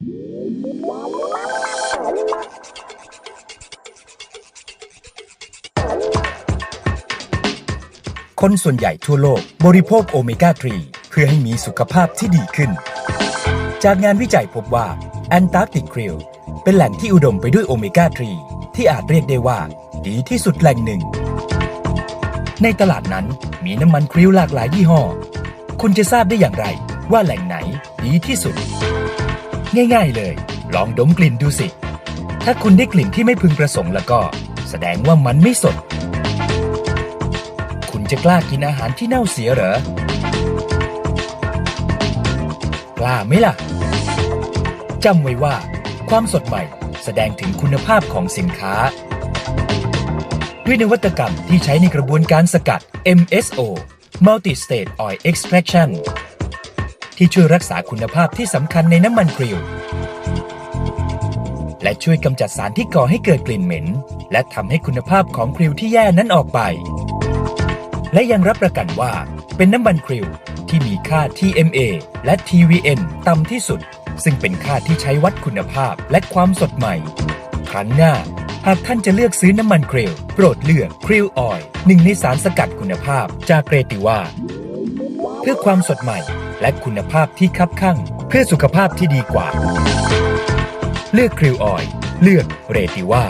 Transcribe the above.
คนส่วนใหญ่ทั่วโลกบริโภคโอเมก้า 3 เพื่อให้มีสุขภาพที่ดีขึ้น จากงานวิจัยพบว่าแอนตาร์กติกคริลเป็นแหล่งที่อุดมไปด้วยโอเมก้า 3 ที่อาจเรียกได้ว่า ดีที่สุดแหล่งหนึ่ง ในตลาดนั้นมีน้ำมันคริลหลากหลายยี่ห้อ คุณจะทราบได้อย่างไรว่าแหล่งไหนดีที่สุด ง่าย ๆ เลย ลองดมกลิ่นดูสิ ถ้าคุณได้กลิ่นที่ไม่พึงประสงค์แล้วก็ แสดงว่ามันไม่สด คุณจะกล้ากินอาหารที่เน่าเสียเหรอ กล้าไหมล่ะ จำไว้ว่า ความสดใหม่แสดงถึงคุณภาพของสินค้า ด้วยนวัตกรรมที่ใช้ในกระบวนการสกัด MSO Multi State Oil Extraction ที่ช่วยรักษาคุณภาพที่สำคัญในน้ำมันกริลและช่วยกำจัดสารที่ก่อให้เกิดกลิ่นเหม็น และทำให้คุณภาพของกริลที่แย่นั้นออกไป และยังรับประกันว่าเป็นน้ำมันกริลที่มีค่า TMA และ TVN ต่ำที่สุด ซึ่งเป็นค่าที่ใช้วัดคุณภาพและความสดใหม่ ครั้งหน้า หากท่านจะเลือกซื้อน้ำมันกริลโปรดเลือกกริลออยล์หนึ่งในสารสกัดคุณภาพจากเกรติว่า เพื่อความสดใหม่ และคุณภาพที่คับคั่ง เพื่อสุขภาพที่ดีกว่า เลือกคริวออยล์เลือกเรติว่า